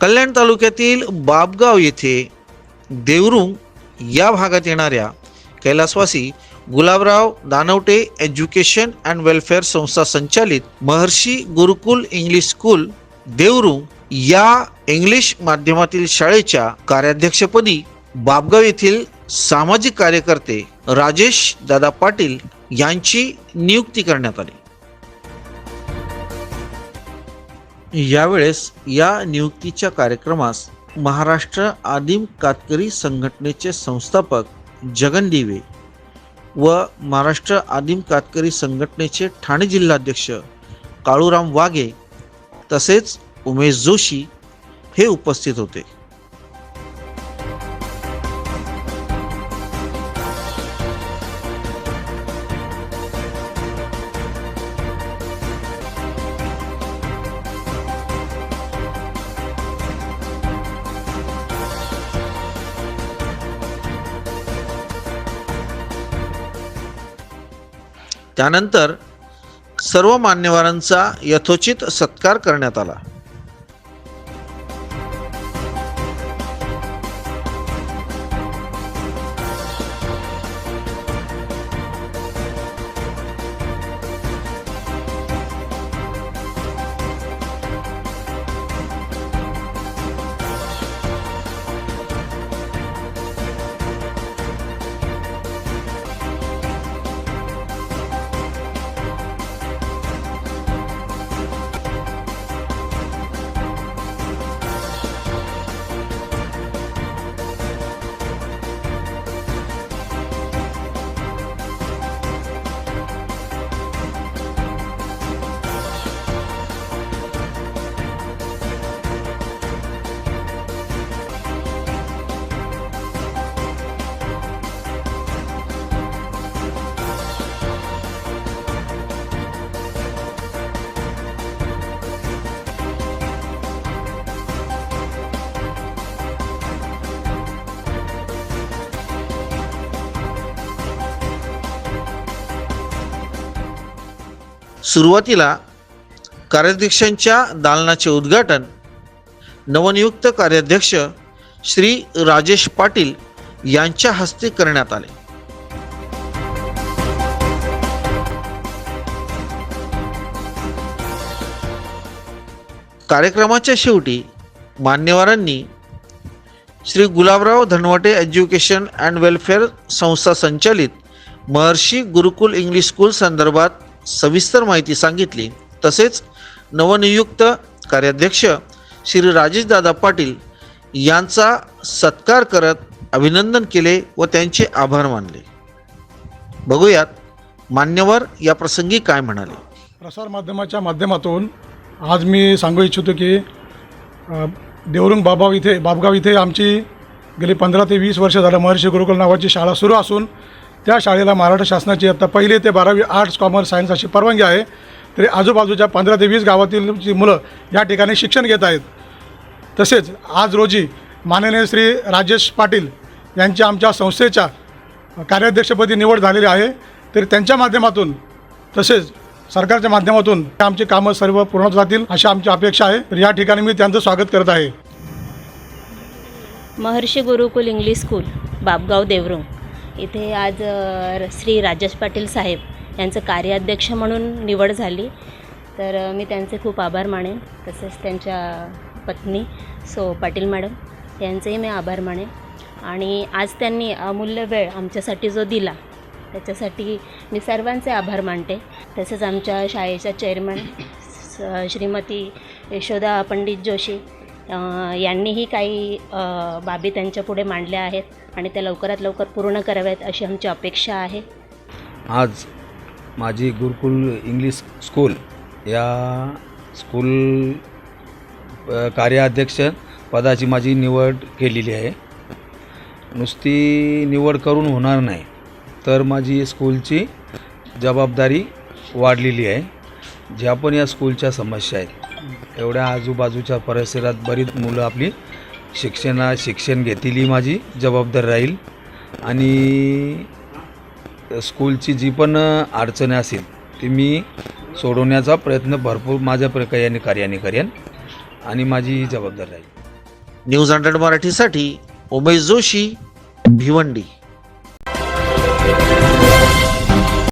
कल्याण तालुक्यातील बाबगाव येथे देवरुंग या भागात येणाऱ्या कैलासवासी Gulabrao Danwate education and welfare संस्था संचालित महर्षी गुरुकुल इंग्लिश स्कूल देवरुंग या इंग्लिश माध्यमातील शाळेच्या कार्याध्यक्षपदी बाबगाव येथील सामाजिक कार्यकर्ते राजेश दादा पाटील यांची नियुक्ती करण्यात आली. यावेळेस या नियुक्तीच्या कार्यक्रमास महाराष्ट्र आदिम कातकरी संघटनेचे संस्थापक जगन दिवे व महाराष्ट्र आदिम कातकरी संघटनेचे ठाणे जिल्हाध्यक्ष काळूराम वाघे तसेच उमेश जोशी हे उपस्थित होते. त्यानंतर सर्व मान्यवरांचा यथोचित सत्कार करण्यात आला. सुरुवातीला कार्याध्यक्षांच्या दालनाचे उद्घाटन नवनियुक्त कार्याध्यक्ष श्री राजेश पाटील यांच्या हस्ते करण्यात आले. कार्यक्रमाच्या शेवटी मान्यवरांनी Shri Gulabrao Dhanwate education and welfare संस्था संचालित महर्षी गुरुकुल इंग्लिश स्कूल संदर्भात सविस्तर माहिती सांगितली. तसेच नवनियुक्त कार्याध्यक्ष श्री राजेशदादा पाटील यांचा सत्कार करत अभिनंदन केले व त्यांचे आभार मानले. बघूयात मान्यवर या प्रसंगी काय म्हणाले. प्रसारमाध्यमाच्या माध्यमातून आज मी सांगू इच्छितो की देवरुंग बाबाव इथे बाबगाव इथे आमची गेली पंधरा ते वीस वर्ष झालं महर्षी गुरुकुल नावाची शाळा सुरू असून त्या शाळेला महाराष्ट्र शासनाची आता पहिले ते बारावी आर्ट्स कॉमर्स सायन्स अशी परवानगी आहे. तरी आजूबाजूच्या पंधरा ते वीस गावातील जी मुलं या ठिकाणी शिक्षण घेत आहेत. तसेच आज रोजी माननीय श्री राजेश पाटील यांच्या आमच्या संस्थेच्या कार्याध्यक्षपदी निवड झालेली आहे. तरी त्यांच्या माध्यमातून तसेच सरकारच्या माध्यमातून आमची कामं सर्व पूर्ण जातील अशी आमची अपेक्षा आहे. तर या ठिकाणी मी त्यांचं स्वागत करत आहे. Maharshi Gurukul English school Babgaon Devrung. इथे आज श्री राजेश पाटील साहेब यांचं कार्याध्यक्ष म्हणून निवड झाली. तर मी त्यांचे खूप आभार मानेन तसेच त्यांच्या पत्नी सो पाटील मॅडम यांचेही मी आभार मानेन. आणि आज त्यांनी अमूल्य वेळ आमच्यासाठी जो दिला त्याच्यासाठी मी सर्वांचे आभार मानते. तसेच आमच्या शाळेच्या चेअरमन स- श्रीमती यशोदा पंडित जोशी यांनीही काही बाबी त्यांच्यापुढे मांडल्या आहेत आणि त्या लवकरात लवकर पूर्ण कराव्यात अशी आमची अपेक्षा आहे. आज माझी गुरुकुल इंग्लिश स्कूल या स्कूल कार्याध्यक्ष पदाची माझी निवड केलेली आहे. नुसती निवड करून होणार नाही तर माझी स्कूलची जबाबदारी वाढलेली आहे. ज्या पण या स्कूलच्या समस्या आहेत एवढ्या आजूबाजूच्या परिसरात बरीच मुलं आपली शिक्षणा शिक्षण घेतील ही माझी जबाबदार राहील. आणि स्कूलची जी पण अडचणी असेल ती मी सोडवण्याचा प्रयत्न भरपूर माझ्या प्रकारे कार्याने करेन आणि माझी ही जबाबदार राहील. न्यूज हंड्रेड मराठीसाठी उमेश जोशी भिवंडी.